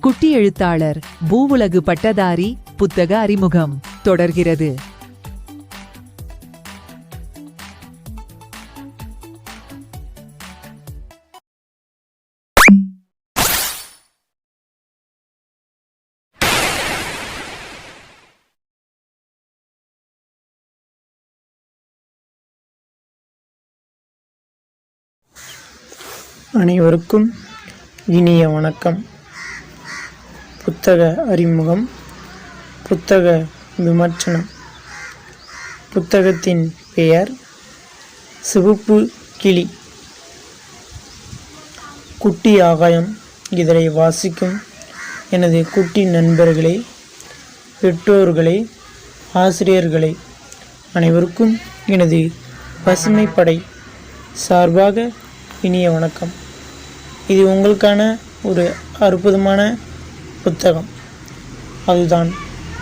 குட்டி எழுத்தாளர் பூவுலகு பட்டதாரி புத்தக அறிமுகம் தொடர்கிறது. அனைவருக்கும் இனிய வணக்கம். புத்தக அறிமுகம் புத்தக விமர்சனம். புத்தகத்தின் பெயர் சிவப்பு கிளி. குட்டி ஆகாயம் இதனை வாசிக்கும் எனது குட்டி நண்பர்களே பெற்றோர்களே ஆசிரியர்களே அனைவருக்கும் எனது பசுமைப்படை சார்பாக இனிய வணக்கம். இது உங்களுக்கான ஒரு அற்புதமான புத்தகம். அதுதான்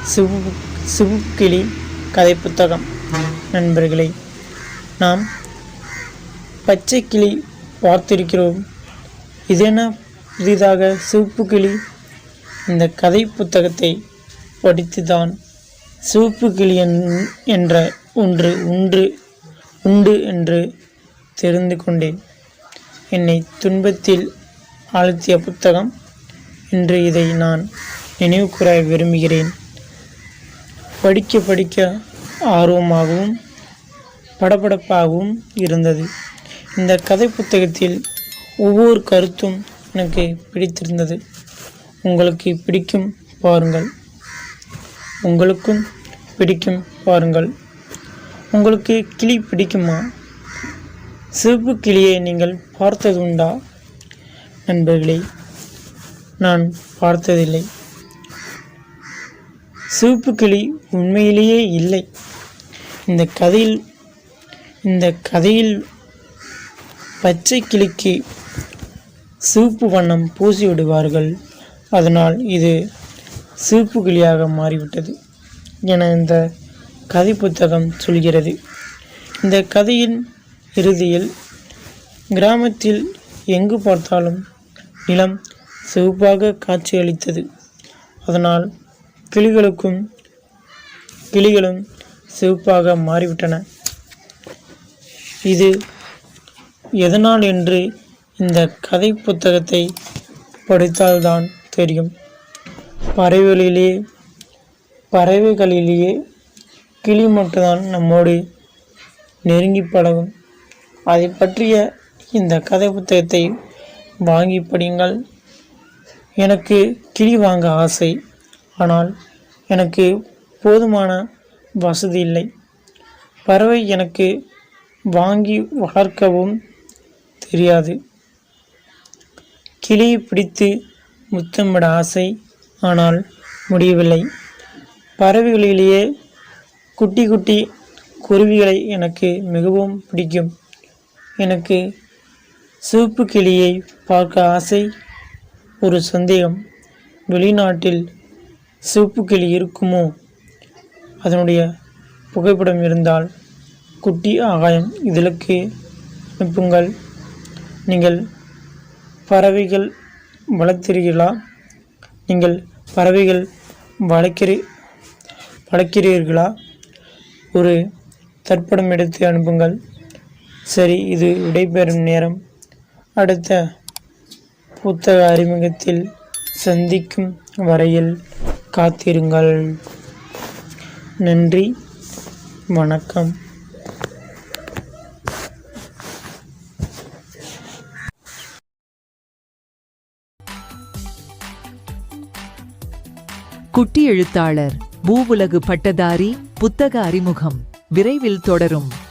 சிவு சிவுக்கிளி கதை புத்தகம். நண்பர்களே நாம் பச்சை கிளி பார்த்திருக்கிறோம். இதென புதிதாக சிவப்பு கிளி? இந்த கதை புத்தகத்தை படித்துதான் சிவப்பு கிளி என்- என்ற ஒன்று உண்டு உண்டு என்று தெரிந்து கொண்டேன். என்னை துன்பத்தில் ஆழ்த்திய புத்தகம் இன்று இதை நான் நினைவு கூற விரும்புகிறேன். படிக்க படிக்க ஆர்வமாகவும் படபடப்பாகவும் இருந்தது. இந்த கதை புத்தகத்தில் ஒவ்வொரு கருத்தும் எனக்கு பிடித்திருந்தது. உங்களுக்கு பிடிக்கும் பாருங்கள். உங்களுக்கும் பிடிக்கும் பாருங்கள். உங்களுக்கு கிளி பிடிக்குமா? சிவப்பு கிளியை நீங்கள் பார்த்ததுண்டா? நண்பர்களே நான் பார்த்ததில்லை. சிவப்பு கிளி உண்மையிலேயே இல்லை. இந்த கதையில் இந்த கதையில் பச்சை கிளிக்கு சிவப்பு வண்ணம் பூசி விடுவார்கள். அதனால் இது சிவப்பு கிளியாக மாறிவிட்டது என இந்த கதை புத்தகம் சொல்கிறது. இந்த கதையின் இறுதியில் கிராமத்தில் எங்கு பார்த்தாலும் நிலம் சிவப்பாக காட்சியளித்தது அதனால் கிளிகளுக்கும் கிளிகளும் சிவப்பாக மாறிவிட்டன. இது எதனால் என்று இந்த கதை புத்தகத்தை படித்தால்தான் தெரியும். பறவைகளிலே பறவைகளிலேயே கிளி மட்டும்தான் நம்மோடு நெருங்கி பழகும். அதை பற்றிய இந்த கதை புத்தகத்தை வாங்கி படியுங்கள். எனக்கு கிளி வாங்க ஆசை. ஆனால் எனக்கு போதுமான வசதி இல்லை. பறவை எனக்கு வாங்கி வளர்க்கவும் தெரியாது. கிளியை பிடித்து முத்தமிட ஆசை ஆனால் முடியவில்லை. பறவைகளிலேயே குட்டி குட்டி குருவிகளை எனக்கு மிகவும் பிடிக்கும். எனக்கு சிவப்பு கிளியை பார்க்க ஆசை ஒரு சந்தேகம். வெளிநாட்டில் சிவப்பு கிளி இருக்குமோ? அதனுடைய புகைப்படம் இருந்தால் குட்டி ஆகாயம் இதழுக்கு அனுப்புங்கள் நீங்கள் பறவைகள் வளர்த்தீர்களா நீங்கள் பறவைகள் வளர்க்கிறீ வளர்க்கிறீர்களா? ஒரு தற்படம் எடுத்து அனுப்புங்கள். சரி இது விடைபெறும் நேரம். அடுத்த புத்தக அறிமுகத்தில் சந்திக்கும் வரையில் காத்திருங்கள். நன்றி. வணக்கம். குட்டி எழுத்தாளர் பூவுலகு பட்டதாரி புத்தக அறிமுகம். விரைவில் தொடரும்.